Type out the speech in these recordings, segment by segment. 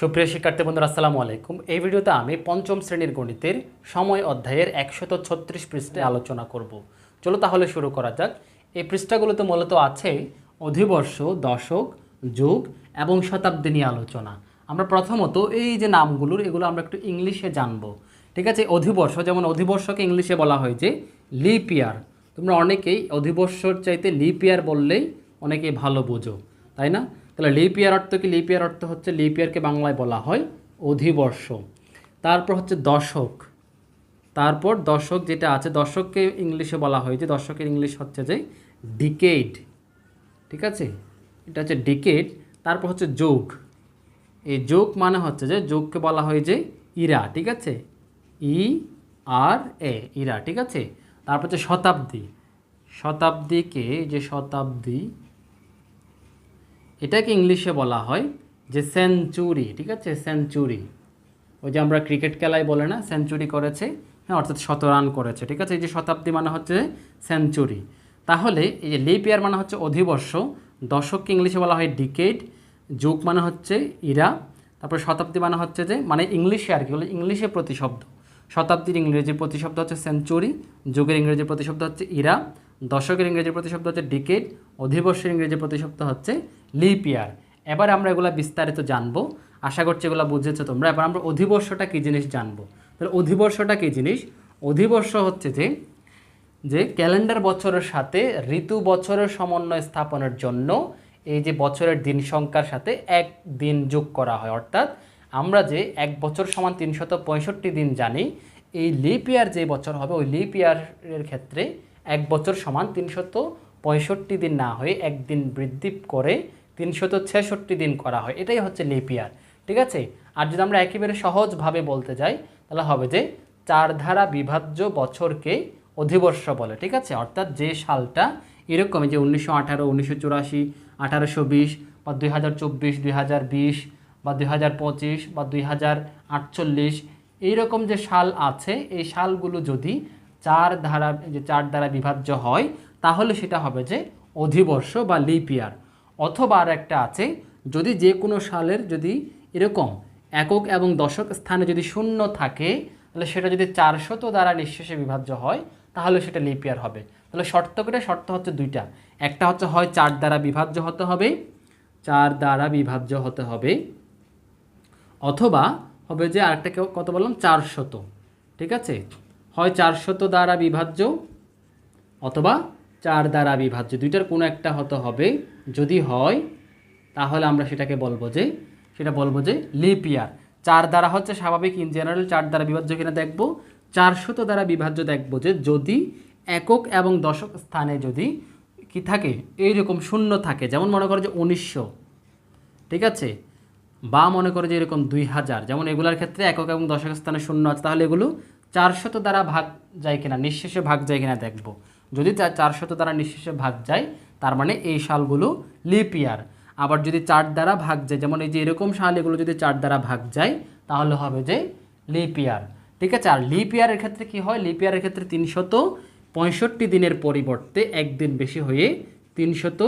সুপ্রিয় শিক্ষার্থী বন্ধুরা, আসসালামু আলাইকুম। এই ভিডিওতে আমি পঞ্চম শ্রেণির গণিতের সময় অধ্যায়ের একশত ছত্রিশ পৃষ্ঠে আলোচনা করব। চলো তাহলে শুরু করা যাক। এই পৃষ্ঠাগুলোতে মূলত আছে অধিবর্ষ, দশক, যুগ এবং শতাব্দী নিয়ে আলোচনা। আমরা প্রথমত এই যে নামগুলোর, এগুলো আমরা একটু ইংলিশে জানব। ঠিক আছে? অধিবর্ষ, যেমন অধিবর্ষকে ইংলিশে বলা হয় যে লিপ ইয়ার। তোমরা অনেকেই অধিবর্ষর চাইতে লিপ ইয়ার বললেই অনেকেই ভালো বোঝো, তাই না? তাহলে লিপ ইয়ার অর্থ কি? লিপ ইয়ার অর্থ হচ্ছে লিপ ইয়ারকে বাংলায় বলা হয় অধিবর্ষ। তারপর হচ্ছে দশক। তারপর দশক যেটা আছে, দশককে ইংলিশে বলা হয় যে, দশকের ইংলিশ হচ্ছে যে ডিকেড। ঠিক আছে? এটা হচ্ছে ডিকেড। তারপর হচ্ছে যোগ। এই যোগ মানে হচ্ছে যে, যোগকে বলা হয় যে ইরা। ঠিক আছে? ই আর এ, ইরা। ঠিক আছে? তারপর হচ্ছে শতাব্দী। শতাব্দীকে যে শতাব্দী এটাকে ইংলিশে বলা হয় যে সেঞ্চুরি, ঠিক আছে? সেঞ্চুরি। ওই যে আমরা ক্রিকেট খেলায় বলে না, সেঞ্চুরি করেছে হ্যাঁ অর্থাৎ শত রান করেছে, ঠিক আছে? এই যে শতাব্দী মানে হচ্ছে সেঞ্চুরি। তাহলে এই যে লিপ ইয়ার মানে হচ্ছে অধিবর্ষ, দশককে ইংলিশে বলা হয় ডিকেড যুগ মানে হচ্ছে ইরা, তারপরে শতাব্দী মানে হচ্ছে যে মানে ইংলিশে আর কি, বলে ইংলিশে প্রতিশব্দ। শতাব্দীর ইংরেজি প্রতিশব্দ হচ্ছে সেঞ্চুরি, যুগের ইংরেজি প্রতিশব্দ হচ্ছে ইরা দশকের ইংরেজি প্রতিশব্দ হচ্ছে ডিকেড, অধিবর্ষের ইংরেজি প্রতিশব্দ হচ্ছে লিপ ইয়ার। এবার আমরা এগুলা বিস্তারিত জানব। আশা করছি এগুলো বুঝেছ তোমরা। এবার আমরা অধিবর্ষটা কী জিনিস জানব? তাহলে অধিবর্ষটা কী জিনিস? অধিবর্ষ হচ্ছে যে যে ক্যালেন্ডার বছরের সাথে ঋতু বছরের সমন্বয় স্থাপনের জন্য এই যে বছরের দিন সংখ্যার সাথে এক দিন যোগ করা হয়। অর্থাৎ আমরা যে এক বছর সমান তিনশত দিন জানি, এই লিপ ইয়ার যে বছর হবে, ওই লিপ ইয়ারের ক্ষেত্রে এক বছর সমান তিনশত পঁয়ষট্টি দিন না হয়ে একদিন বৃদ্ধি করে তিনশত ছেষট্টি দিন করা হয়। এটাই হচ্ছে লিপ ইয়ার ঠিক আছে? আর যদি আমরা একেবারে সহজভাবে বলতে যাই, তাহলে হবে যে চার ধারা বিভাজ্য বছরকে অধিবর্ষ বলে, ঠিক আছে? অর্থাৎ যে সালটা এরকমই যে উনিশশো আঠারো, উনিশশো চুরাশি, আঠারোশো বিশ বা দুই হাজার চব্বিশ, দুই হাজার বিশ বা দুই হাজার পঁচিশ বা দুই হাজার আটচল্লিশ, এইরকম যে সাল আছে, এই সালগুলো যদি চার ধারা যে চার দ্বারা বিভাজ্য হয়, তাহলে সেটা হবে যে অধিবর্ষ বা লিপ ইয়ার অথবা আর একটা আছে, যদি যে কোনো সালের যদি এরকম একক এবং দশক স্থানে যদি শূন্য থাকে, তাহলে সেটা যদি চারশত দ্বারা নিঃশেষে বিভাজ্য হয়, তাহলে সেটা লিপ ইয়ার হবে। তাহলে শর্ত করে শর্ত হচ্ছে দুইটা। একটা হচ্ছে হয় চার দ্বারা বিভাজ্য হতে হবে, চার দ্বারা বিভাজ্য হতে হবে। অথবা হবে যে আরেকটা কত বললাম? চারশত। ঠিক আছে? হয় চারশত দ্বারা বিভাজ্য অথবা চার দ্বারা বিভাজ্য। দুইটার কোনো একটা হতে হবে। যদি হয়, তাহলে আমরা সেটাকে বলব যে, সেটা বলব যে লিপ ইয়ার চার দ্বারা হচ্ছে স্বাভাবিক। ইন জেনারেল চার দ্বারা বিভাজ্য কিনা দেখব। চারশত দ্বারা বিভাজ্য দেখব যে, যদি একক এবং দশক স্থানে যদি কি থাকে, এইরকম শূন্য থাকে, যেমন মনে করো যে উনিশশো, ঠিক আছে? বা মনে করো যে এরকম দুই হাজার, যেমন এগুলোর ক্ষেত্রে একক এবং দশক স্থানে শূন্য আছে, তাহলে এগুলো চারশত দ্বারা ভাগ যায় কিনা, নিঃশেষে ভাগ যায় কিনা দেখব। যদি চারশত দ্বারা নিঃশেষে ভাগ যায়, তার মানে এই সালগুলো লিপ ইয়ার আবার যদি চার দ্বারা ভাগ যায়, যেমন এই যে এরকম সাল, এগুলো যদি চার দ্বারা ভাগ যায়, তাহলে হবে যে লিপ ইয়ার ঠিক আছে? আর লিপ ইয়ারের ক্ষেত্রে কি হয়? লিপ ইয়ারের ক্ষেত্রে তিনশত পঁয়ষট্টি দিনের পরিবর্তে একদিন বেশি হয়ে তিনশত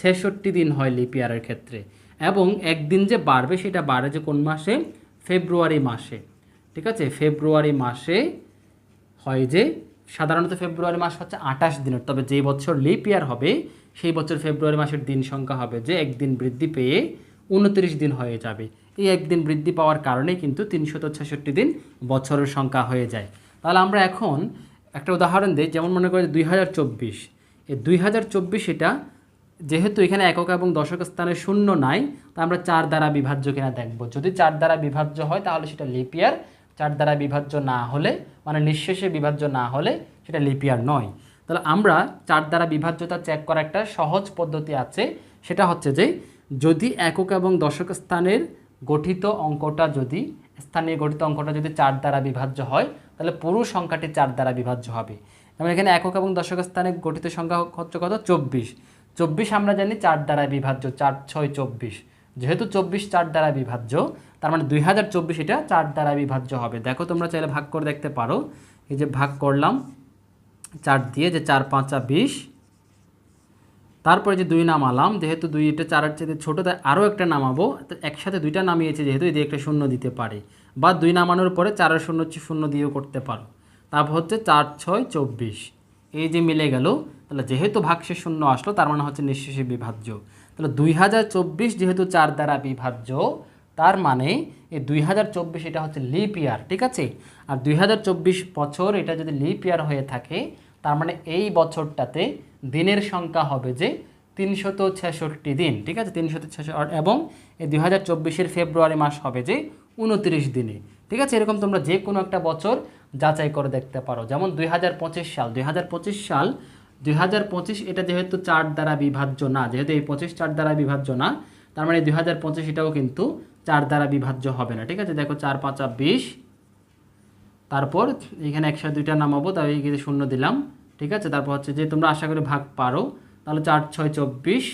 ছেষট্টি দিন হয় লিপ ইয়ারের ক্ষেত্রে। এবং একদিন যে বাড়বে, সেটা বাড়ে যে কোন মাসে? ফেব্রুয়ারি মাসে। ঠিক আছে? ফেব্রুয়ারি মাসে হয় যে, সাধারণত ফেব্রুয়ারি মাস হচ্ছে আঠাশ দিনের। তবে যে বছর লিপ ইয়ার হবে, সেই বছর ফেব্রুয়ারি মাসের দিন সংখ্যা হবে যে, একদিন বৃদ্ধি পেয়ে উনত্রিশ দিন হয়ে যাবে। এই একদিন বৃদ্ধি পাওয়ার কারণে কিন্তু তিনশত ছেষট্টি দিন বছরের সংখ্যা হয়ে যায়। তাহলে আমরা এখন একটা উদাহরণ দিই, যেমন মনে করি দুই হাজার চব্বিশ। এই দুই হাজার চব্বিশ এটা যেহেতু এখানে একক এবং দশক স্থানে শূন্য নাই, তা আমরা চার দ্বারা বিভাজ্য কিনা দেখব। যদি চার দ্বারা বিভাজ্য হয়, তাহলে সেটা লিপিয়ার চার দ্বারা বিভাজ্য না হলে মানে নিঃশেষে বিভাজ্য না হলে সেটা লিপিয়ার নয়। তাহলে আমরা চার দ্বারা বিভাজ্যতা চেক করার একটা সহজ পদ্ধতি আছে। সেটা হচ্ছে যে, যদি একক এবং দশক স্থানের গঠিত অঙ্কটা যদি, স্থানীয় গঠিত অঙ্কটা যদি চার দ্বারা বিভাজ্য হয়, তাহলে পুরো সংখ্যাটি চার দ্বারা বিভাজ্য হবে। যেমন এখানে একক এবং দশক স্থানে গঠিত সংখ্যা হচ্ছে কত? চব্বিশ। চব্বিশ আমরা জানি চার দ্বারা বিভাজ্য, চার, ছয়, চব্বিশ। যেহেতু চব্বিশ চার দ্বারা বিভাজ্য, তার মানে দুই হাজার চব্বিশ এটা চার দ্বারা বিভাজ্য হবে। দেখো তোমরা চাইলে ভাগ করে দেখতে পারো। এই যে ভাগ করলাম, চার দিয়ে যে চার পাঁচা বিশ। তারপরে যে দুই নামালাম, যেহেতু দুই এটা চারের চেয়ে ছোটো, তাই আরও একটা নামাবো। একসাথে দুইটা নামিয়েছে, যেহেতু এদিকে একটা শূন্য দিতে পারে। বা দুই নামানোর পরে চারের শূন্য শূন্য দিয়েও করতে পারো। তারপর হচ্ছে চার, ছয়, চব্বিশ। এই যে মিলে গেল, তাহলে যেহেতু ভাগশেষ শূন্য আসলো, তার মানে হচ্ছে নিঃশেষে বিভাজ্য। তাহলে দুই হাজার চব্বিশ যেহেতু চার দ্বারা বিভাজ্য, তার মানে এই দুই হাজার চব্বিশ এটা হচ্ছে লিপ ইয়ার ঠিক আছে? আর দুই হাজার চব্বিশ বছর এটা যদি লিপ ইয়ার হয়ে থাকে, তার মানে এই বছরটাতে দিনের সংখ্যা হবে যে তিনশত ছেষট্টি দিন, ঠিক আছে? তিনশত এবং এই দুই হাজার ফেব্রুয়ারি মাস হবে যে উনত্রিশ দিনে, ঠিক আছে? এরকম তোমরা যে কোনো একটা বছর যাচাই করে দেখতে পারো। যেমন দুই হাজার পঁচিশ সাল, দুই হাজার পঁচিশ সাল, দুই হাজার পঁচিশ এটা যেহেতু চার দ্বারা বিভাজ্য না, যেহেতু এই পঁচিশ চার দ্বারা বিভাজ্য না, তার মানে দুই হাজার পঁচিশ এটাও কিন্তু চার দ্বারা বিভাজ্য হবে না, ঠিক আছে? দেখো চার, পাঁচা বিশ। তারপর এখানে একসাথে দুইটা নামাবো তাই এখানে শূন্য দিলাম, ঠিক আছে? তারপর হচ্ছে যে তোমরা আশা করি ভাগ পারো, তাহলে চার, ছয়, চব্বিশ,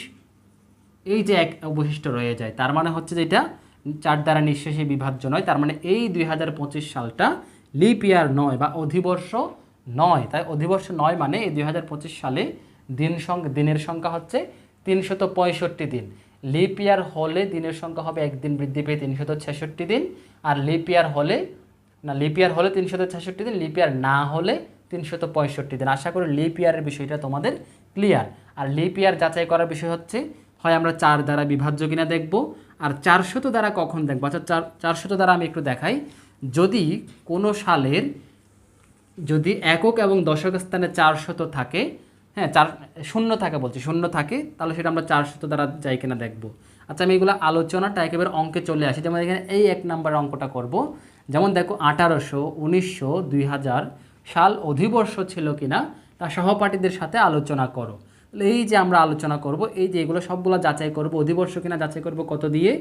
এই যে এক অবশিষ্ট রয়ে যায়, তার মানে হচ্ছে যে এটা চার দ্বারা নিঃশেষে বিভাজ্য নয়, তার মানে এই দুই হাজার পঁচিশ সালটা লিপ ইয়ার নয় বা অধিবর্ষ নয়। তাই অধিবর্ষ নয় মানে এই দুই হাজার পঁচিশ সালে দিন সংখ্যা দিনের সংখ্যা হচ্ছে তিনশত পঁয়ষট্টি দিন। লিপ ইয়ার হলে দিনের সংখ্যা হবে একদিন বৃদ্ধি পেয়ে তিনশত ছেষট্টি দিন। আর লিপ ইয়ার হলে না, লিপ ইয়ার হলে তিনশত ছেষট্টি দিন, লিপ ইয়ার না হলে তিনশত পঁয়ষট্টি দিন। আশা করি লিপ ইয়ারের বিষয়টা তোমাদের ক্লিয়ার। আর লিপ ইয়ার যাচাই করার বিষয় হচ্ছে, হয় আমরা চার দ্বারা বিভাজ্য কিনা দেখব। আর চারশত দ্বারা কখন দেখব? আচ্ছা চার চারশত দ্বারা আমি একটু দেখাই। যদি কোনো সালের যদি একক এবং দশক স্থানে চারশত থাকে হ্যাঁ চার, শূন্য থাকে বলছি, শূন্য থাকে, তাহলে সেটা আমরা চারশত দ্বারা যাই কিনা দেখব। আচ্ছা আমি এগুলো আলোচনাটা একেবারে অঙ্কে চলে আসি, যেমন এখানে এই এক নাম্বার অঙ্কটা করব। যেমন দেখো, আঠারোশো, উনিশশো, দুই হাজার সাল অধিবর্ষ ছিল কিনা, তা সহপাঠীদের সাথে আলোচনা করো। এই যে আমরা আলোচনা করব, এই যে এগুলো সবগুলো যাচাই করব, অধিবর্ষ কিনা যাচাই করব কত দিয়ে?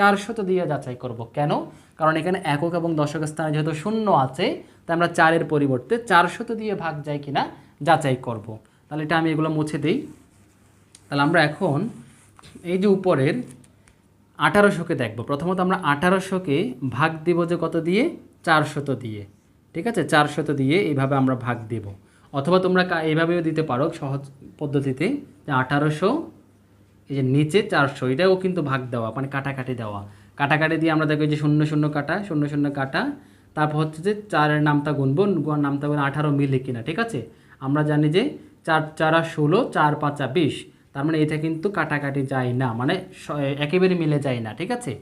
চারশত দিয়ে যাচাই করব। কেন? কারণ এখানে একক এবং দশক স্থানে যেহেতু শূন্য আছে, তাই আমরা চারের পরিবর্তে চারশত দিয়ে ভাগ যায় কিনা যাচাই করব। তাহলে এটা আমি এগুলো মুছে দিই। তাহলে আমরা এখন এই যে উপরের আঠারোশোকে দেখব। প্রথমত আমরা আঠারোশোকে ভাগ দিব যে কত দিয়ে? চারশত দিয়ে। ঠিক আছে? চারশত দিয়ে এইভাবে আমরা ভাগ দেব। অথবা তোমরা এইভাবেও দিতে পারো সহজ পদ্ধতিতে যে আঠারোশো এই যে নিচে চারশো, এটাও কিন্তু ভাগ দেওয়া মানে কাটাকাটি দেওয়া। কাটাকাটি দিয়ে আমরা দেখো যে শূন্য শূন্য কাটা, শূন্য শূন্য কাটা। তারপর হচ্ছে যে চারের নামটা গুনবো নামটা গুণ আঠারো মিলে কিনা, ঠিক আছে? আমরা জানি যে চার, চারা ষোলো, চার পাঁচা বিশ। তার মানে এটা কিন্তু কাটাকাটি যায় না মানে একেবারে মিলে যায় না, ঠিক আছে?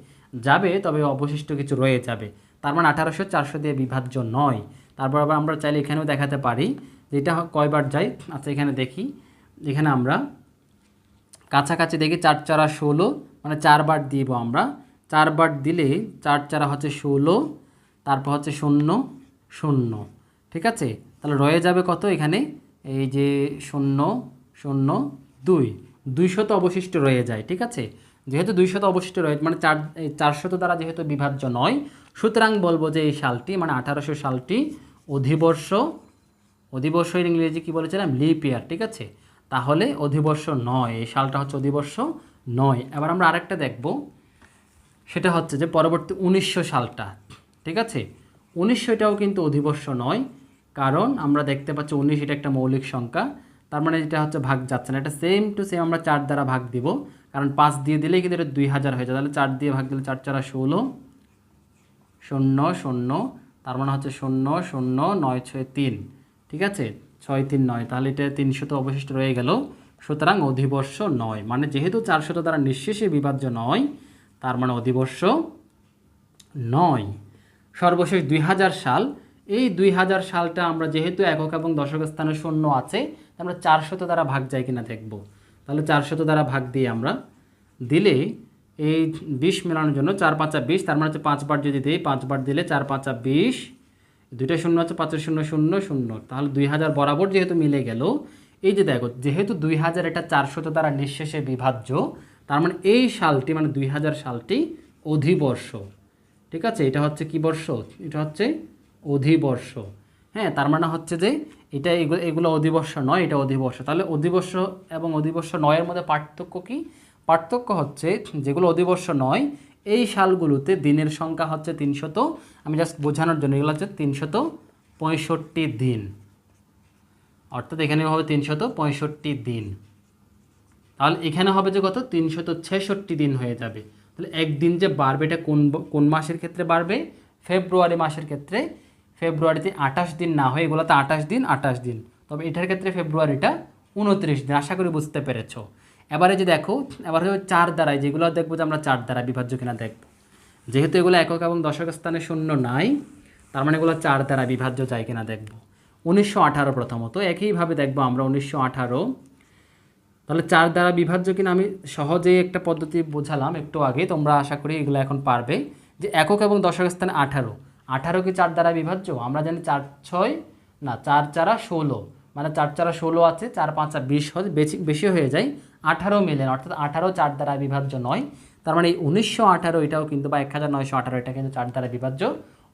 যাবে, তবে অবশিষ্ট কিছু রয়ে যাবে। তার মানে আঠারোশো চারশো দিয়ে বিভাজ্য নয়। তারপর আবার আমরা চাইলে এখানেও দেখাতে পারি। যেটা কয়বার যায়? আচ্ছা এখানে দেখি। এখানে আমরা কাছাকাছি দেখি চার চারা ষোলো মানে চারবার দিব আমরা। চারবার দিলে চার চারা হচ্ছে ষোলো, তারপর হচ্ছে শূন্য শূন্য। ঠিক আছে? তাহলে রয়ে যাবে কত এখানে? এই যে শূন্য শূন্য, দুই। দুইশত অবশিষ্ট রয়ে যায়, ঠিক আছে? যেহেতু দুইশত অবশিষ্ট রয়ে মানে চার চারশত দ্বারা যেহেতু বিভাজ্য নয়, সুতরাং বলব যে এই সালটি মানে আঠারোশো সালটি অধিবর্ষ অধিবর্ষের ইংরেজি কি বলেছিলাম? লিপ ইয়ার, ঠিক আছে? তাহলে অধিবর্ষ নয়, এই সালটা হচ্ছে অধিবর্ষ নয়। এবার আমরা আরেকটা দেখব। সেটা হচ্ছে যে পরবর্তী উনিশশো সালটা, ঠিক আছে? উনিশশোটাও কিন্তু অধিবর্ষ নয়, কারণ আমরা দেখতে পাচ্ছি উনিশ এটা একটা মৌলিক সংখ্যা। তার মানে এটা হচ্ছে ভাগ যাচ্ছে না, এটা সেম টু সেম আমরা চার দ্বারা ভাগ দিব, কারণ পাঁচ দিয়ে দিলেই কিন্তু এটা দুই হাজার হয়ে যায়। তাহলে চার দিয়ে ভাগ দিলে চার চারা ষোলো, শূন্য শূন্য, তার মানে হচ্ছে শূন্য শূন্য, নয় ছয় তিন, ঠিক আছে? ছয় তিন নয়, তাহলে এটা তিনশত অবশিষ্ট রয়ে গেল। সুতরাং অধিবর্ষ নয় মানে যেহেতু চারশত দ্বারা নিঃশেষে বিভাজ্য নয়, তার মানে অধিবর্ষ নয়। সর্বশেষ দুই হাজার সাল, এই দুই হাজার সালটা আমরা যেহেতু একক এবং দশক স্থানে শূন্য আছে আমরা চারশত দ্বারা ভাগ যায় কিনা দেখব। তাহলে চারশত দ্বারা ভাগ দিয়ে আমরা দিলে এই বিশ মেলানোর জন্য চার পাঁচা বিশ, তার মানে হচ্ছে পাঁচবার যদি দিই, পাঁচবার দিলে চার পাঁচা বিশ দুইটা শূন্য আছে, পাঁচের শূন্য শূন্য শূন্য। তাহলে দুই হাজার বরাবর যেহেতু মিলে গেল, এই যে দেখো, যেহেতু দুই হাজার এটা চারশত দ্বারা নিঃশেষে বিভাজ্য, তার মানে এই সালটি মানে দুই হাজার সালটি অধিবর্ষ। ঠিক আছে? এটা হচ্ছে কি বর্ষ? এটা হচ্ছে অধিবর্ষ। হ্যাঁ তার মানে হচ্ছে যে এটা এগুলো এগুলো অধিবর্ষ নয়, এটা অধিবর্ষ। তাহলে অধিবর্ষ এবং অধিবর্ষ নয়ের মধ্যে পার্থক্য কি? পার্থক্য হচ্ছে যেগুলো অধিবর্ষ নয় এই সালগুলোতে দিনের সংখ্যা হচ্ছে তিনশত, আমি জাস্ট বোঝানোর জন্য এগুলো হচ্ছে তিনশত পঁয়ষট্টি দিন। অর্থাৎ এখানে হবে তিনশত পঁয়ষট্টি দিন। তাহলে এখানে হবে যে কত? তিনশত ছেষট্টি দিন হয়ে যাবে। তাহলে একদিন যে বাড়বে এটা কোন কোন মাসের ক্ষেত্রে বাড়বে? ফেব্রুয়ারি মাসের ক্ষেত্রে। ফেব্রুয়ারিতে আঠাশ দিন না হয়ে এগুলোতে আঠাশ দিন আঠাশ দিন। তবে এটার ক্ষেত্রে ফেব্রুয়ারিটা উনত্রিশ দিন। আশা করি বুঝতে পেরেছ। এবারে যে দেখো, এবার হচ্ছে চার দ্বারায়, যেগুলো দেখব যে আমরা চার দ্বারা বিভাজ্য কিনা দেখব। যেহেতু এগুলো একক এবং দশক স্থানে শূন্য নাই, তার মানে এগুলো চার দ্বারা বিভাজ্য যায় কিনা দেখব। উনিশশো আঠারো প্রথমত, একইভাবে দেখব আমরা উনিশশো আঠারো। তাহলে চার দ্বারা বিভাজ্য কিনা আমি সহজেই একটা পদ্ধতি বোঝালাম একটু আগে, তোমরা আশা করি এগুলো এখন পারবে। যে একক এবং দশক স্থানে আঠারো আঠারো কি চার দ্বারা বিভাজ্য? আমরা জানি চার ছয়, না, চার চারা ষোলো। মানে চার চারা ষোলো আছে, চার পাঁচা বিশ হয়, বেশি বেশি হয়ে যায়। আঠারো মিলেন অর্থাৎ আঠারো চার দ্বারা বিভাজ্য নয়। তার মানে এই উনিশশো আঠারো এটাও কিন্তু, বা এক হাজার নয়শো আঠারো এটা কিন্তু চার দ্বারা বিভাজ্য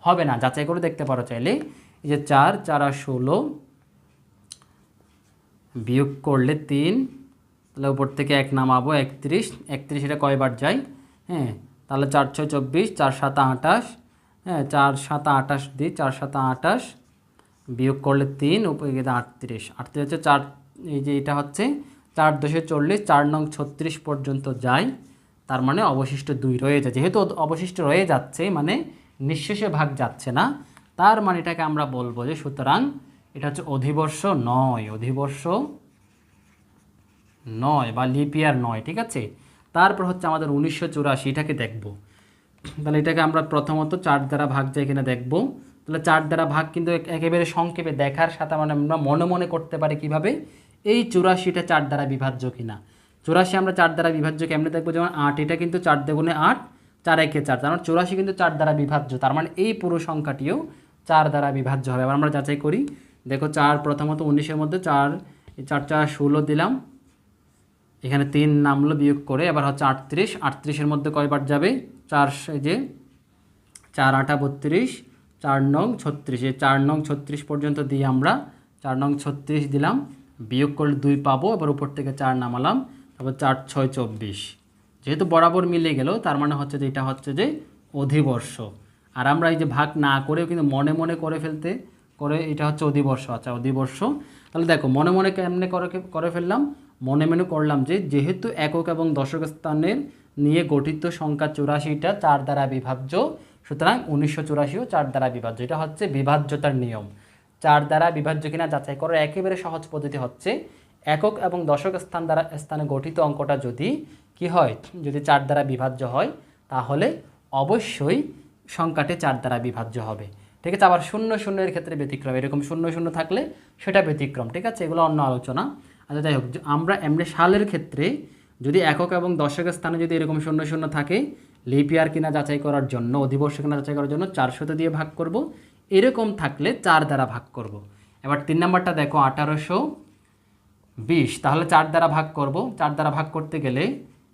হবে না। যাচাই করে দেখতে পারো চাইলে। এই যে চার, চারা ষোলো বিয়োগ করলে তিন, তাহলে উপর থেকে এক নামাবো একত্রিশ। একত্রিশ এটা কয়বার যায়? হ্যাঁ তাহলে চার ছয় চব্বিশ, চার সাতা আঠাশ। হ্যাঁ চার সাতা আঠাশ দিই চার সাতা আঠাশ বিয়োগ করলে তিন, উপরে আটত্রিশ। আটত্রিশ হচ্ছে চার, এই যে এটা হচ্ছে চার দশে চল্লিশ, চার নং ছত্রিশ পর্যন্ত যায়। তার মানে অবশিষ্ট দুই রয়ে যায় যেহেতু অবশিষ্ট রয়ে যাচ্ছে মানে নিঃশেষে ভাগ যাচ্ছে না, তার মানে এটাকে আমরা বলব যে সুতরাং এটা হচ্ছে অধিবর্ষ নয় অধিবর্ষ নয় বা লিপিয়ার নয়, ঠিক আছে? তারপর হচ্ছে আমাদের উনিশশো চুরাশি, এটাকে দেখব। তাহলে এটাকে আমরা প্রথমত চার দ্বারা ভাগ যায় কিনা দেখব। তাহলে চার দ্বারা ভাগ কিন্তু একেবারে সংক্ষেপে দেখার সাথে মানে আমরা মনে মনে করতে পারি কীভাবে? এই চুরাশিটা চার দ্বারা বিভাজ্য কিনা? চুরাশি আমরা চার দ্বারা বিভাজ্য কেমনে দেখব? যেমন আট, এটা কিন্তু চার দেগুণে আট, চার একে চার। তার মানে চুরাশি কিন্তু চার দ্বারা বিভাজ্য। তার মানে এই পুরো সংখ্যাটিও চার দ্বারা বিভাজ্য হবে। এবার আমরা যাচাই করি। দেখো চার, প্রথমত উনিশের মধ্যে চার চার চার, ষোলো দিলাম। এখানে তিন নামলো বিয়োগ করে। এবার হচ্ছে আটত্রিশ। আটত্রিশের মধ্যে কয়বার যাবে? চার যে চার, আটা বত্রিশ, চার নং ছত্রিশ। এই চার নং ছত্রিশ পর্যন্ত দিয়ে আমরা চার নং ছত্রিশ দিলাম। বিয়োগ করলে দুই পাবো, এবার উপর থেকে চার নামালাম, তারপর চার, ছয়, চব্বিশ। যেহেতু বরাবর মিলে গেল, তার মানে হচ্ছে যে এটা হচ্ছে যে অধিবর্ষ। আর আমরা এই যে ভাগ না করেও কিন্তু মনে মনে করে ফেলতে, করে এটা হচ্ছে অধিবর্ষ। আচ্ছা অধিবর্ষ। তাহলে দেখো, মনে মনে কেমনে করে করে ফেললাম? মনে মনে করলাম যে যেহেতু একক এবং দশক স্থানের নিয়ে গঠিত সংখ্যা চুরাশিটা চার দ্বারা বিভাজ্য, সুতরাং উনিশশো চুরাশিও চার দ্বারা বিভাজ্য। এটা হচ্ছে বিভাজ্যতার নিয়ম। চার দ্বারা বিভাজ্য কিনা যাচাই করার একেবারে সহজ পদ্ধতি হচ্ছে একক এবং দশক স্থান দ্বারা স্থানে গঠিত অঙ্কটা যদি কি হয়? যদি চার দ্বারা বিভাজ্য হয়, তাহলে অবশ্যই সংখ্যাটি চার দ্বারা বিভাজ্য হবে। ঠিক আছে, আবার শূন্য শূন্যের ক্ষেত্রে ব্যতিক্রম, এরকম শূন্য শূন্য থাকলে সেটা ব্যতিক্রম, ঠিক আছে? এগুলো অন্য আলোচনা। আচ্ছা যাই হোক, আমরা এমনি সালের ক্ষেত্রে যদি একক এবং দশকের স্থানে যদি এরকম শূন্য শূন্য থাকে, লিপিয়ার কিনা যাচাই করার জন্য, অধিবর্ষ কিনা যাচাই করার জন্য চারশোতে দিয়ে ভাগ করব। এরকম থাকলে চার দ্বারা ভাগ করব। এবার তিন নাম্বারটা দেখো, আঠারোশো বিশ। তাহলে চার দ্বারা ভাগ করব। চার দ্বারা ভাগ করতে গেলে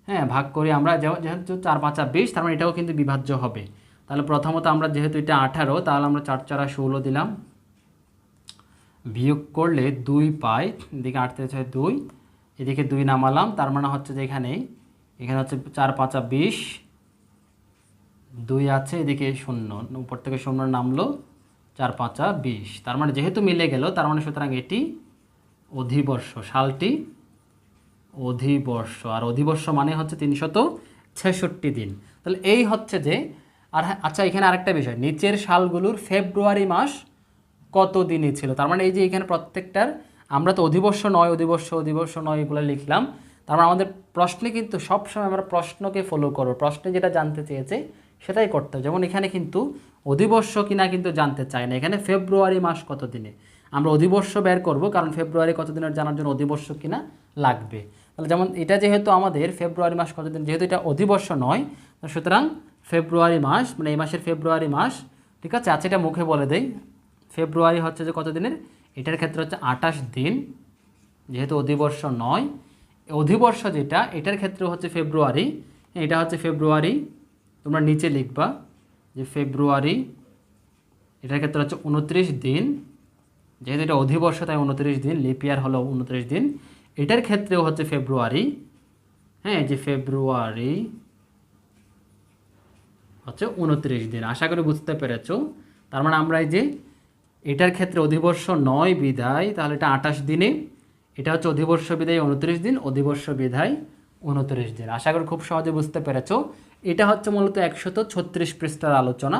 হ্যাঁ ভাগ করি আমরা যেহেতু চার পাঁচা বিশ, তার মানে এটাও কিন্তু বিভাজ্য হবে। তাহলে প্রথমত আমরা যেহেতু এটা আঠারো, তাহলে আমরা চার চারা ষোলো দিলাম। বিয়োগ করলে দুই পাই, এদিকে আটত্রিশ ছয়, দুই, এদিকে দুই নামালাম। তার মানে হচ্ছে যে এখানে এখানে হচ্ছে চার পাঁচা বিশ, দুই আছে, এদিকে শূন্য, উপর থেকে শূন্য নামলো। চার পাঁচা বিশ। তার মানে যেহেতু মিলে গেল তার মানে সুতরাং এটি অধিবর্ষ সালটি অধিবর্ষ। আর অধিবর্ষ মানে হচ্ছে তিনশত ছেষট্টি দিন। তাহলে এই হচ্ছে যে আর হ্যাঁ, আচ্ছা এখানে আরেকটা বিষয়। নিচের সালগুলোর ফেব্রুয়ারি মাস কত দিনে ছিল? তার মানে এই যে এখানে প্রত্যেকটার আমরা তো অধিবর্ষ নয় অধিবর্ষ অধিবর্ষ নয় এগুলো লিখলাম। তার মানে আমাদের প্রশ্নে কিন্তু সবসময় আমরা প্রশ্নকে ফলো করব। প্রশ্নে যেটা জানতে চেয়েছে সেটাই করতে হবে। যেমন এখানে কিন্তু অধিবর্ষ কিনা কিন্তু জানতে চায় না। এখানে ফেব্রুয়ারি মাস কত দিনে আমরা অধিবর্ষ বের করব, কারণ ফেব্রুয়ারি কত দিনের জানার জন্য অধিবর্ষ কিনা লাগবে। তাহলে যেমন এটা যেহেতু আমাদের ফেব্রুয়ারি মাস কতদিন, যেহেতু এটা অধিবর্ষ নয় সুতরাং ফেব্রুয়ারি মাস মানে এই মাসের ফেব্রুয়ারি মাস, ঠিক আছে? আচ্ছা এটা মুখে বলে দেই। ফেব্রুয়ারি হচ্ছে যে কত দিনের এটার ক্ষেত্রে হচ্ছে আঠাশ দিন, যেহেতু অধিবর্ষ নয়। অধিবর্ষ যেটা, এটার ক্ষেত্রে হচ্ছে ফেব্রুয়ারি, এটা হচ্ছে ফেব্রুয়ারি, তোমরা নিচে লিখবা। যে ফেব্রুয়ারি, এটার ক্ষেত্রে হচ্ছে উনত্রিশ দিন। যেহেতু এটা অধিবর্ষ, তাই উনত্রিশ দিন লিপিয়ার হলো উনত্রিশ দিন। এটার ক্ষেত্রেও হচ্ছে ফেব্রুয়ারি হ্যাঁ যে ফেব্রুয়ারি হচ্ছে উনত্রিশ দিন। আশা করি বুঝতে পেরেছ। তার মানে আমরা এই যে এটার ক্ষেত্রে অধিবর্ষ নয় বিদায় তাহলে এটা আঠাশ দিনে। এটা হচ্ছে অধিবর্ষ বিদায় উনত্রিশ দিন, অধিবর্ষ বিধায় উনত্রিশ দিন। আশা করি খুব সহজে বুঝতে পেরেছ। এটা হচ্ছে মূলত একশত ছত্রিশ পৃষ্ঠার আলোচনা।